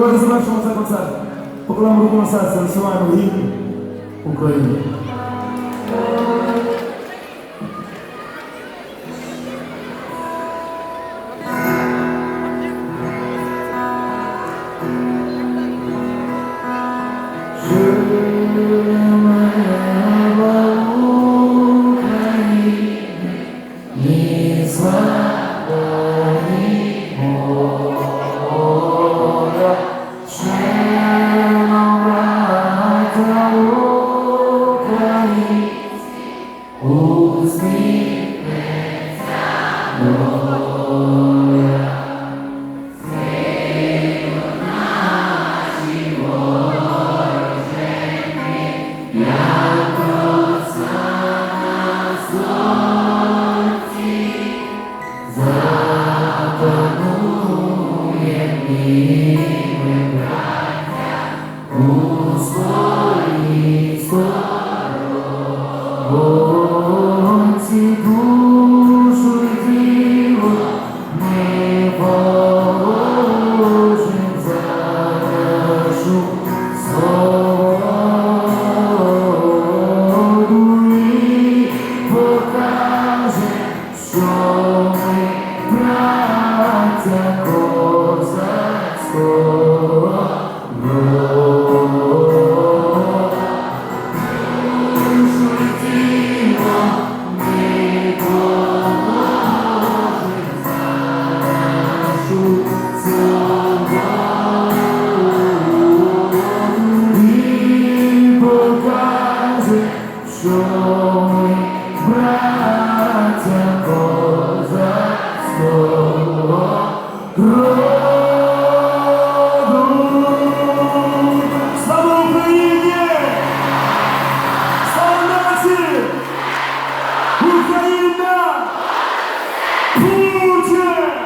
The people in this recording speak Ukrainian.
Давайте завершимо цей концерт. Покладемо руку на серце, висуваємо гімн України. Запанує, милий браття, Господь. Гонці душу й ми положим за нашу свободу і що ми браття роду. Слава Україні! Слава нації! Україна!